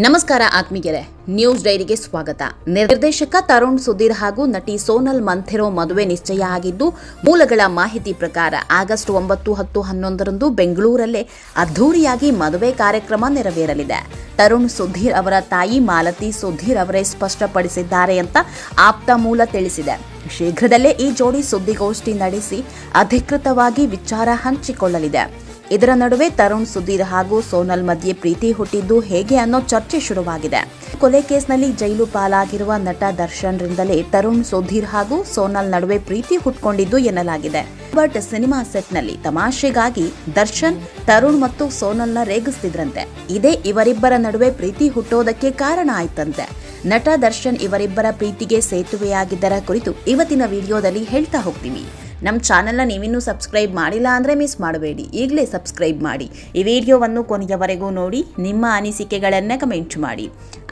ನಮಸ್ಕಾರ ಆತ್ಮೀಗೆರೆ ನ್ಯೂಸ್ ಡೈರಿಗೆ ಸ್ವಾಗತ. ನಿರ್ದೇಶಕ ತರುಣ್ ಸುಧೀರ್ ಹಾಗೂ ನಟಿ ಸೋನಲ್ ಮಂಥೆರೋ ಮದುವೆ ನಿಶ್ಚಯ ಆಗಿದ್ದು, ಮೂಲಗಳ ಮಾಹಿತಿ ಪ್ರಕಾರ ಆಗಸ್ಟ್ ಒಂಬತ್ತು ಹತ್ತು ಹನ್ನೊಂದರಂದು ಬೆಂಗಳೂರಲ್ಲೇ ಅದ್ಧೂರಿಯಾಗಿ ಮದುವೆ ಕಾರ್ಯಕ್ರಮ ನೆರವೇರಲಿದೆ. ತರುಣ್ ಸುಧೀರ್ ಅವರ ತಾಯಿ ಮಾಲತಿ ಸುಧೀರ್ ಅವರೇ ಸ್ಪಷ್ಟಪಡಿಸಿದ್ದಾರೆ ಅಂತ ಆಪ್ತ ಮೂಲ ತಿಳಿಸಿದೆ. ಶೀಘ್ರದಲ್ಲೇ ಈ ಜೋಡಿ ಸುದ್ದಿಗೋಷ್ಠಿ ನಡೆಸಿ ಅಧಿಕೃತವಾಗಿ ವಿಚಾರ ಹಂಚಿಕೊಳ್ಳಲಿದೆ. ಇದರ ನಡುವೆ ತರುಣ್ ಸುಧೀರ್ ಹಾಗೂ ಸೋನಲ್ ಮಧ್ಯೆ ಪ್ರೀತಿ ಹುಟ್ಟಿದ್ದು ಹೇಗೆ ಅನ್ನೋ ಚರ್ಚೆ ಶುರುವಾಗಿದೆ. ಕೊಲೆ ಕೇಸ್ನಲ್ಲಿ ಜೈಲು ಪಾಲಾಗಿರುವ ನಟ ದರ್ಶನ್ ರಿಂದಲೇ ತರುಣ್ ಸುಧೀರ್ ಹಾಗೂ ಸೋನಲ್ ನಡುವೆ ಪ್ರೀತಿ ಹುಟ್ಕೊಂಡಿದ್ದು ಎನ್ನಲಾಗಿದೆ. ಬಟ್ ಸಿನಿಮಾ ಸೆಟ್ನಲ್ಲಿ ತಮಾಷೆಗಾಗಿ ದರ್ಶನ್, ತರುಣ್ ಮತ್ತು ಸೋನಲ್ನ ರೇಗಿಸ್ತಿದ್ರಂತೆ. ಇದೇ ಇವರಿಬ್ಬರ ನಡುವೆ ಪ್ರೀತಿ ಹುಟ್ಟೋದಕ್ಕೆ ಕಾರಣ ಆಯ್ತಂತೆ. ನಟ ದರ್ಶನ್ ಇವರಿಬ್ಬರ ಪ್ರೀತಿಗೆ ಸೇತುವೆಯಾಗಿದ್ದರ ಕುರಿತು ಇವತ್ತಿನ ವಿಡಿಯೋದಲ್ಲಿ ಹೇಳ್ತಾ ಹೋಗ್ತೀವಿ. ನಮ್ಮ ಚಾನೆಲ್ನ ನೀವಿನ್ನೂ ಸಬ್ಸ್ಕ್ರೈಬ್ ಮಾಡಿಲ್ಲ ಅಂದರೆ ಮಿಸ್ ಮಾಡಬೇಡಿ. ಈಗಲೇ ಸಬ್ಸ್ಕ್ರೈಬ್ ಮಾಡಿ. ಈ ವಿಡಿಯೋವನ್ನು ಕೊನೆಯವರೆಗೂ ನೋಡಿ, ನಿಮ್ಮ ಅನಿಸಿಕೆಗಳನ್ನೇ ಕಮೆಂಟ್ ಮಾಡಿ.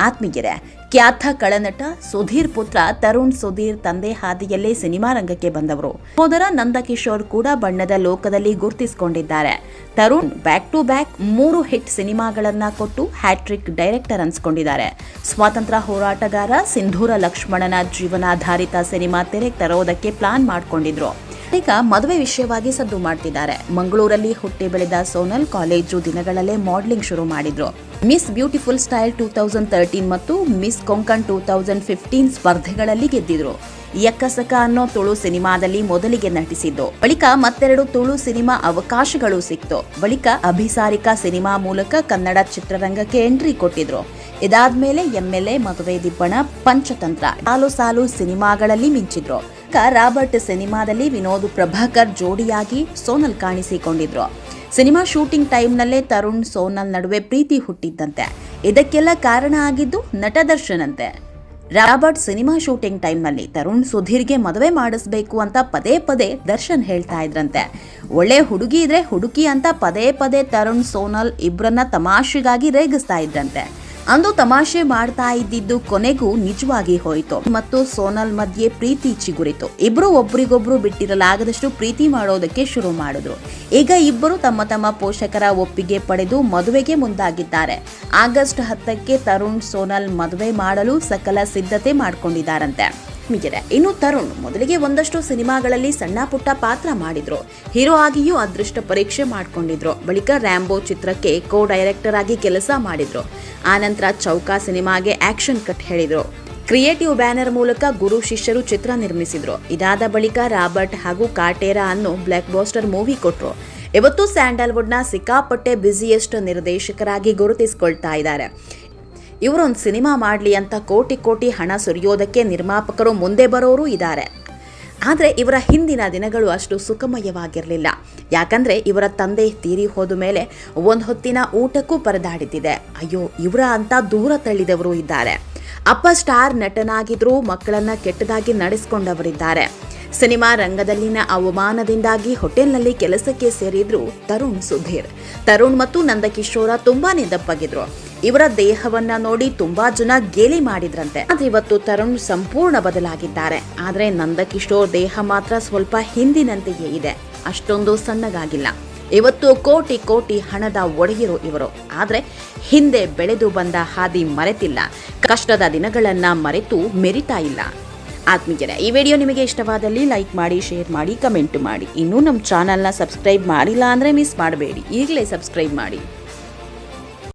ಆತ್ಮೀಯರೇ, ಖ್ಯಾತ ಕಳನಟ ಸುಧೀರ್ ಪುತ್ರ ತರುಣ್ ಸುಧೀರ್ ತಂದೆ ಹಾದಿಯಲ್ಲೇ ಸಿನಿಮಾ ರಂಗಕ್ಕೆ ಬಂದವರು. ಸೋದರ ನಂದಕಿಶೋರ್ ಕೂಡ ಬಣ್ಣದ ಲೋಕದಲ್ಲಿ ಗುರುತಿಸಿಕೊಂಡಿದ್ದಾರೆ. ತರುಣ್ ಬ್ಯಾಕ್ ಟು ಬ್ಯಾಕ್ ಮೂರು ಹಿಟ್ ಸಿನಿಮಾಗಳನ್ನ ಕೊಟ್ಟು ಹ್ಯಾಟ್ರಿಕ್ ಡೈರೆಕ್ಟರ್ ಅನ್ಸ್ಕೊಂಡಿದ್ದಾರೆ. ಸ್ವಾತಂತ್ರ್ಯ ಹೋರಾಟಗಾರ ಸಿಂಧೂರ ಲಕ್ಷ್ಮಣನ ಜೀವನಾಧಾರಿತ ಸಿನಿಮಾ ತೆರೆಗೆ ತರೋದಕ್ಕೆ ಪ್ಲಾನ್ ಮಾಡ್ಕೊಂಡಿದ್ರು. ಈಗ ಮದುವೆ ವಿಷಯವಾಗಿ ಸದ್ದು ಮಾಡ್ತಿದ್ದಾರೆ. ಮಂಗಳೂರಲ್ಲಿ ಹುಟ್ಟಿ ಬೆಳೆದ ಸೋನಲ್ ಕಾಲೇಜು ದಿನಗಳಲ್ಲೇ ಮಾಡಲಿಂಗ್ ಶುರು ಮಾಡಿದ್ರು. Miss Beautiful Style two thousand thirteen ಮತ್ತು Miss Konkan two thousand fifteen ಸ್ಪರ್ಧೆಗಳಲ್ಲಿ ಗೆದ್ದಿದ್ರು. ಯಕ್ಕಸಕ ಅನ್ನೋ ತುಳು ಸಿನಿಮಾದಲ್ಲಿ ಮೊದಲಿಗೆ ನಟಿಸಿದ್ದು. ಬಳಿಕ ಮತ್ತೆರಡು ತುಳು ಸಿನಿಮಾ ಅವಕಾಶಗಳು ಸಿಕ್ತು. ಬಳಿಕ ಅಭಿಸಾರಿಕಾ ಸಿನಿಮಾ ಮೂಲಕ ಕನ್ನಡ ಚಿತ್ರರಂಗಕ್ಕೆ ಎಂಟ್ರಿ ಕೊಟ್ಟಿದ್ರು. ಇದಾದ್ಮೇಲೆ ಎಂಎಲ್ಎ ಮದುವೆ ದಿಬ್ಬಣ ಪಂಚತಂತ್ರ. ಸಾಲು ಸಾಲು ಸಿನಿಮಾಗಳಲ್ಲಿ ಮಿಂಚಿದ್ರು. ಕ ರಾಬರ್ಟ್ ಸಿನಿಮಾದಲ್ಲಿ ವಿನೋದ್ ಪ್ರಭಾಕರ್ ಜೋಡಿಯಾಗಿ ಸೋನಲ್ ಕಾಣಿಸಿಕೊಂಡಿದ್ರು. ಸಿನಿಮಾ ಶೂಟಿಂಗ್ ಟೈಮ್ನಲ್ಲೇ ತರುಣ್ ಸೋನಲ್ ನಡುವೆ ಪ್ರೀತಿ ಹುಟ್ಟಿದ್ದಂತೆ. ಇದಕ್ಕೆಲ್ಲ ಕಾರಣ ಆಗಿದ್ದು ನಟ ದರ್ಶನ್ ಅಂತೆ ರಾಬರ್ಟ್ ಸಿನಿಮಾ ಶೂಟಿಂಗ್ ಟೈಮ್ನಲ್ಲಿ ತರುಣ್ ಸುಧೀರ್ಗೆ ಮದುವೆ ಮಾಡಿಸ್ಬೇಕು ಅಂತ ಪದೇ ಪದೇ ದರ್ಶನ್ ಹೇಳ್ತಾ ಇದ್ರಂತೆ. ಒಳ್ಳೆ ಹುಡುಗಿ ಇದ್ರೆ ಹುಡುಕಿ ಅಂತ ಪದೇ ಪದೇ ತರುಣ್ ಸೋನಲ್ ಇಬ್ಬರನ್ನ ತಮಾಷೆಗಾಗಿ ರೇಗಿಸ್ತಾ ಇದ್ರಂತೆ. ಅಂದು ತಮಾಷೆ ಮಾಡ್ತಾ ಇದ್ದಿದ್ದು ಕೊನೆಗೂ ನಿಜವಾಗಿ ಹೋಯಿತು. ಮತ್ತು ಸೋನಲ್ ಮಧ್ಯೆ ಪ್ರೀತಿ ಚಿಗುರಿತು. ಇಬ್ರು ಒಬ್ರಿಗೊಬ್ರು ಬಿಟ್ಟಿರಲಾಗದಷ್ಟು ಪ್ರೀತಿ ಮಾಡೋದಕ್ಕೆ ಶುರು ಮಾಡಿದ್ರು. ಈಗ ಇಬ್ಬರು ತಮ್ಮ ತಮ್ಮ ಪೋಷಕರ ಒಪ್ಪಿಗೆ ಪಡೆದು ಮದುವೆಗೆ ಮುಂದಾಗಿದ್ದಾರೆ. ಆಗಸ್ಟ್ ಹತ್ತಕ್ಕೆ ತರುಣ್ ಸೋನಲ್ ಮದುವೆ ಮಾಡಲು ಸಕಲ ಸಿದ್ಧತೆ ಮಾಡ್ಕೊಂಡಿದ್ದಾರಂತೆ. ಮಿಗಿದೆ ಇನ್ನು ತರುಣ್ ಮೊದಲಿಗೆ ಒಂದಷ್ಟು ಸಿನಿಮಾಗಳಲ್ಲಿ ಸಣ್ಣ ಪುಟ್ಟ ಪಾತ್ರ ಮಾಡಿದ್ರು. ಹೀರೋ ಆಗಿಯೂ ಅದೃಷ್ಟ ಪರೀಕ್ಷೆ ಮಾಡ್ಕೊಂಡಿದ್ರು. ಬಳಿಕ ರ್ಯಾಂಬೋ ಚಿತ್ರಕ್ಕೆ ಕೋ ಡೈರೆಕ್ಟರ್ ಆಗಿ ಕೆಲಸ ಮಾಡಿದ್ರು. ಆನಂತರ ಚೌಕಾ ಸಿನಿಮಾಗೆ ಆಕ್ಷನ್ ಕಟ್ ಹೇಳಿದ್ರು. ಕ್ರಿಯೇಟಿವ್ ಬ್ಯಾನರ್ ಮೂಲಕ ಗುರು ಶಿಷ್ಯರು ಚಿತ್ರ ನಿರ್ಮಿಸಿದ್ರು. ಇದಾದ ಬಳಿಕ ರಾಬರ್ಟ್ ಹಾಗೂ ಕಾಟೇರಾ ಅನ್ನು ಬ್ಲಾಕ್ ಬಾಸ್ಟರ್ ಮೂವಿ ಕೊಟ್ರು. ಇವತ್ತು ಸ್ಯಾಂಡಲ್ವುಡ್ನ ಸಿಕ್ಕಾಪಟ್ಟೆ ಬ್ಯುಸಿಯೆಸ್ಟ್ ನಿರ್ದೇಶಕರಾಗಿ ಗುರುತಿಸಿಕೊಳ್ತಾ ಇದ್ದಾರೆ. ಇವರೊಂದು ಸಿನಿಮಾ ಮಾಡಲಿ ಅಂತ ಕೋಟಿ ಕೋಟಿ ಹಣ ಸುರಿಯೋದಕ್ಕೆ ನಿರ್ಮಾಪಕರು ಮುಂದೆ ಬರೋರು ಇದ್ದಾರೆ ಆದರೆ ಇವರ ಹಿಂದಿನ ದಿನಗಳು ಅಷ್ಟು ಸುಖಮಯವಾಗಿರಲಿಲ್ಲ. ಯಾಕಂದರೆ ಇವರ ತಂದೆ ತೀರಿ ಹೋದ ಮೇಲೆ ಒಂದು ಹೊತ್ತಿನ ಊಟಕ್ಕೂ ಪರದಾಡಿದ್ದಿದೆ. ಅಯ್ಯೋ, ಇವರ ಅಂತ ದೂರ ತಳ್ಳಿದವರು ಇದ್ದಾರೆ. ಅಪ್ಪ ಸ್ಟಾರ್ ನಟನಾಗಿದ್ದರೂ ಮಕ್ಕಳನ್ನು ಕೆಟ್ಟದಾಗಿ ನಡೆಸ್ಕೊಂಡವರಿದ್ದಾರೆ. ಸಿನಿಮಾ ರಂಗದಲ್ಲಿನ ಅವಮಾನದಿಂದಾಗಿ ಹೋಟೆಲ್ನಲ್ಲಿ ಕೆಲಸಕ್ಕೆ ಸೇರಿದ್ರು ತರುಣ್ ಸುಧೀರ್. ತರುಣ್ ಮತ್ತು ನಂದಕಿಶೋರ ತುಂಬಾನೇ ದಪ್ಪಗಿದ್ರು. ಇವರ ದೇಹವನ್ನ ನೋಡಿ ತುಂಬಾ ಜನ ಗೇಲಿ ಮಾಡಿದ್ರಂತೆ. ಆದ್ರೆ ಇವತ್ತು ತರುಣ್ ಸಂಪೂರ್ಣ ಬದಲಾಗಿದ್ದಾರೆ. ಆದ್ರೆ ನಂದಕಿಶೋರ್ ದೇಹ ಮಾತ್ರ ಸ್ವಲ್ಪ ಹಿಂದಿನಂತೆಯೇ ಇದೆ. ಅಷ್ಟೊಂದು ಸಣ್ಣಗಾಗಿಲ್ಲ. ಇವತ್ತು ಕೋಟಿ ಕೋಟಿ ಹಣದ ಒಡೆಯರು ಇವರು. ಆದ್ರೆ ಹಿಂದೆ ಬೆಳೆದು ಬಂದ ಹಾದಿ ಮರೆತಿಲ್ಲ. ಕಷ್ಟದ ದಿನಗಳನ್ನ ಮರೆತು ಮೆರಿತಾ ಇಲ್ಲ. ಆತ್ಮೀಯರೇ, ಈ ವಿಡಿಯೋ ನಿಮಗೆ ಇಷ್ಟವಾದಲ್ಲಿ ಲೈಕ್ ಮಾಡಿ, ಶೇರ್ ಮಾಡಿ, ಕಮೆಂಟ್ ಮಾಡಿ. ಇನ್ನೂ ನಮ್ಮ ಚಾನಲ್ನ ಸಬ್ಸ್ಕ್ರೈಬ್ ಮಾಡಿಲ್ಲ ಅಂದರೆ ಮಿಸ್ ಮಾಡಬೇಡಿ. ಈಗಲೇ ಸಬ್ಸ್ಕ್ರೈಬ್ ಮಾಡಿ.